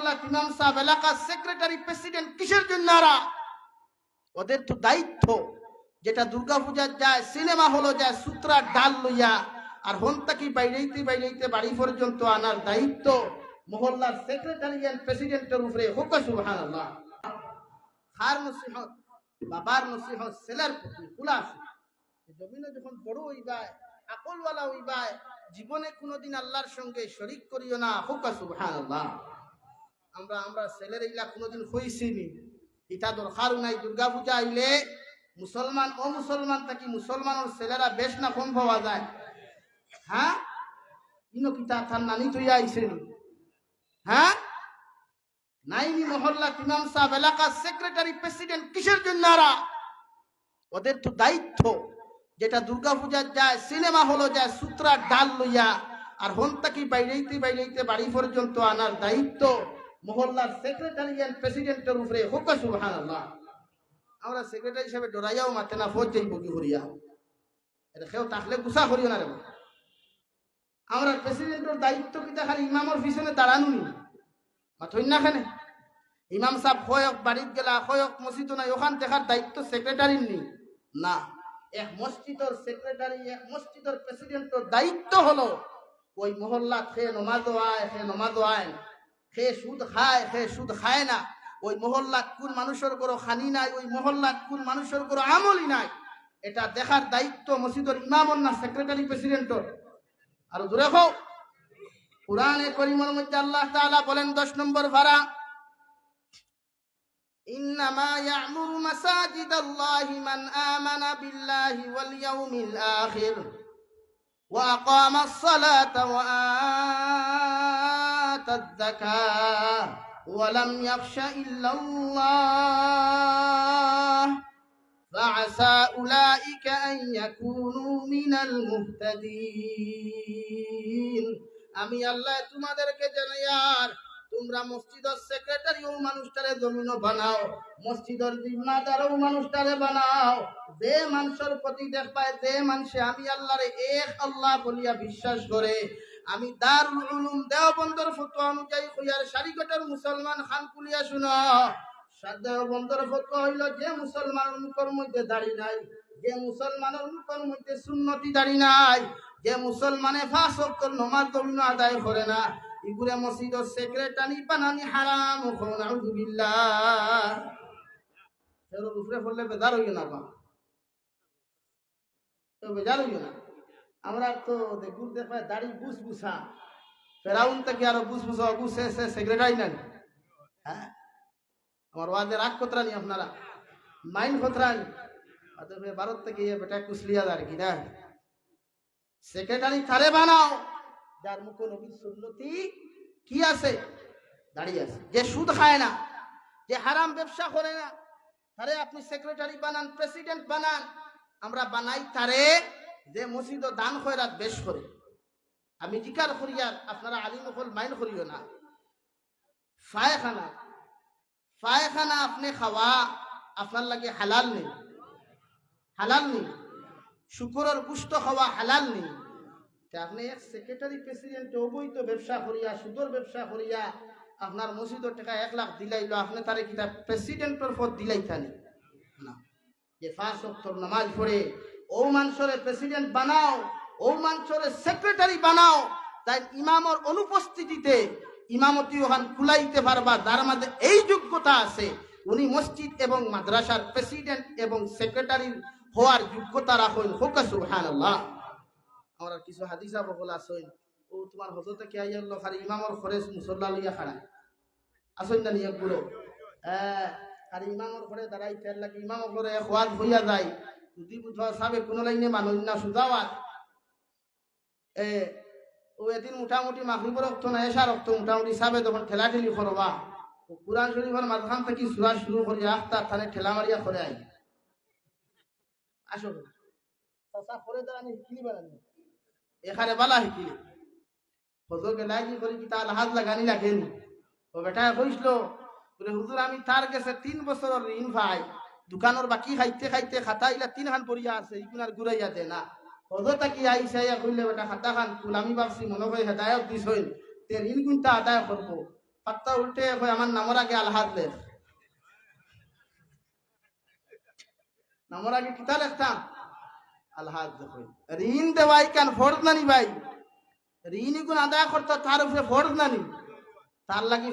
মহল্লা ইমাম সাহেব, এলাকার সেক্রেটারি প্রেসিডেন্ট কিসের জন্য ওদের তো দায়িত্ব। যেটা দুর্গা পূজার যায় সিনেমা হলো যায় সুত্রা ডাল লইয়া আর হন্তাকি বাইরেইতে বাইরেইতে বাড়ি পর্যন্ত আনার দায়িত্ব মহল্লার সেক্রেটারি প্রেসিডেন্টের উপরে। হোক সুবহানাল্লাহ। খার নসিহত, বাবার নসিহত, ছেলের প্রতি জমিনে যখন বড় হইবায়, আকলওয়ালা হইবায়, জীবনে কোনোদিন আল্লাহর সঙ্গে শরিক করিও না। হোক সুবহানাল্লাহ। আমরা আমরা ছেলের এইলা কোনোদিন হইছিনি। এটা দরকার নাই দুর্গা পূজা আইলে মুসলমান ও মুসলমান থাকি মুসলমানের ছেলেরা বেশ না কম পাওয়া যায়। হ্যাঁ? ইনো কিতা তার নানি তৈয়া আইসেনি হ্যাঁ? নাইনি মহল্লা ইমাম সাহেব, এলাকার সেক্রেটারি প্রেসিডেন্ট কিসের জন্য ওদের তো দায়িত্ব যেটা দুর্গা পূজার যায় সিনেমা হলো যায় সুত্রা ডাল লইয়া, আর হন্তাকি বাইরেইতে বাইরেইতে বাড়ি পর্যন্ত আনার দায়িত্ব। মহল্লার সেক্রেটারি এন্ড প্রেসিডেন্টের উপরে হোক সুবহানাল্লাহ, আমরা সেক্রেটারি হিসেবে ডরাইয়াও মাতে না, ফোজ যাইব কি করিয়া। এটা কেউ তাহলে গুসা করিও না রে। আমরা প্রেসিডেন্টের দায়িত্ব কিতা খালি ইমামর পিছনে দাঁড়ানো নি? মাথই না খানে ইমাম সাহেব হয়ক বাড়িত গেলা হয়ক মসজিদ নাই, ওখান দেখার দায়িত্ব সেক্রেটারির নি। না, এক মসজিদের সেক্রেটারি এক মসজিদের প্রেসিডেন্টের দায়িত্ব হলো, ওই মহল্লা খে নমাজ আয় খে নমাজ আয়। খে সুদ খায় খে সুদ খায় না ওই মহল্লা কোন মানুষের কোনো খানি নাই ওই মহল্লা কোন মানুষের কোনো আমলই নাই এটা দেখার দায়িত্ব মসজিদের ইমামর না সেক্রেটারি প্রেসিডেন্টর আর দূরে হোক কোরআনে করিমর মধ্যে আল্লাহ তাআলা বলেন 10 নম্বর ভাড়া إنما يعمر مساجد الله من آمن بالله واليوم الآخر وأقام الصلاة وآتى الزكاة ولم يخش إلا الله فعسى أولئك أن يكونوا من المهتدين আমি আল্লাহ তোমাদেরকে জানাই আর তোমরা মসজিদের সেক্রেটারি ও মানুষটারে জমিনও বানাও মসজিদের জিম্মাদার ও মানুষটারে বানাও যে মানুষের প্রতি দেখবায় যে মানুষে আমি আল্লাহরে এক আল্লাহ বলিয়া বিশ্বাস করে আমি দারুল উলুম দেওবন্দর ফতোয়া অনুযায়ী কইয়ার সারিগটের মুসলমান খান কুলিয়া শুনো। দেওবন্দর ফতোয়া হইল যে মুসলমানের মুখের মধ্যে দাড়ি নাই, যে মুসলমানের মুখের মধ্যে সুন্নতি দাড়ি নাই, যে মুসলমানে ফাঁস নমাজ দমিন আদায় করে না। ইগুরে মসজিদের সেক্রেটারি বানানি হারাম এর উপরে পড়লে বেজার হইও না বেজার হইও না। আমরা তো দেখুন দেখবে দাড়ি বুস বুসা ফেরাউন থেকে আরও বুস বুসা বুস সে সেক্রেটারি নেন হ্যাঁ? আমার ওয়াদে রাগ কতরানি আপনারা? মাইন্ড কতরানি? অতএব ভারত থেকে ইয়ে বেটা কুসলিয়া আর কি না সেক্রেটারি তারে বানাও। যার মুখে নবীর সুন্নতি কি আছে? দাঁড়িয়ে আছে। যে সুদ খায় না, যে হারাম ব্যবসা করে না, তারে আপনি সেক্রেটারি বানান, প্রেসিডেন্ট বানান। আমরা বানাই তারে যে মসজিদ দান খয়রাত বেশ করে। আমি জিকার করিয়ার আপনারা আলিম হল মাইন করিও না। ফায়খানা ফায়খানা আপনি খাওয়া আপনার লাগে হালাল নেই। হালাল নেই। শুকরের গুস্ত খাওয়া হালাল নেই। আপনি এক সেক্রেটারি প্রেসিডেন্ট অবৈধ ব্যবসা করিয়া, সুদর ব্যবসা করিয়া আপনার মসজিদের টাকা এক লাখ দিলাইলো, আপনি তারে কিতা প্রেসিডেন্টের পদ দিলাই থানি না। যে পাঁচ অক্টর নামাজ পড়ে ও মানুষের প্রেসিডেন্ট বানাও ও মানুষের সেক্রেটারি বানাও, তাই ইমামর অনুপস্থিতিতে ইমামতি ওখান কুলাইতে পারবা যার মাঝে এই যোগ্যতা আছে। উনি মসজিদ এবং মাদ্রাসার প্রেসিডেন্ট এবং সেক্রেটারি হওয়ার যোগ্যতা রাখুন। হোক সুবহানাল্লাহ। আমরা কিছু হাদিসা বকল আসইন ও তোমার হজরতে কে আইয়াল্লো খালি ইমামর খরেস মুসল্লা লইয়া খাড়ায়। আসইন না নিয়ে গুলো। হ্যাঁ আর ইমামর ঘরে দাঁড়াই তেল লাগে ইমামর ঘরে খোয়াজ হইয়া যায়। যদি বুঝা সাবে কোনো লাইনে মানুষ না সুজাওয়াত, এ, ও এদিন মোটামুটি মাগরিবর রক্ত না এসা রক্ত মোটামুটি সাবে তখন ঠেলা ঠেলি করবা কুরআন শরীফের মাঝখান থেকে সুরা শুরু করি আখতা থানে ঠেলা মারিয়া করে আই আসো। চাচা করে দাঁড়ানি হিকিলি বানানি এখানে বালা হিকিলি হজরকে লাইকি করি কি তার হাত লাগানি লাগেনি। ও বেটা কইছিল বলে হুজুর আমি তার গেছে তিন বছরের ঋণ ভাই দোকানের বাকি খাইতে খাইতে খাতা ইলা তিন খান পড়িয়া আছে ইগুনার ঘুরাইয়া দেয় না। অযথা কি আইসাইয়া কইলে, বেটা, খাতা খান কুল আমি ভাবছি, মনে করি হেদায়ত দিস হইল তের ইন গুণটা আদায় করব পাত্তা উল্টে কই আমার নামর আগে আলহাদ লেখ নামর আগে কিতা লেখতাম আলহাদ দেখই ঋণ দেওয়াই কেন ফরজ নানি ভাই। ঋণ গুণ আদায় করতে তার উপরে ফরজ নানি। তার লাগি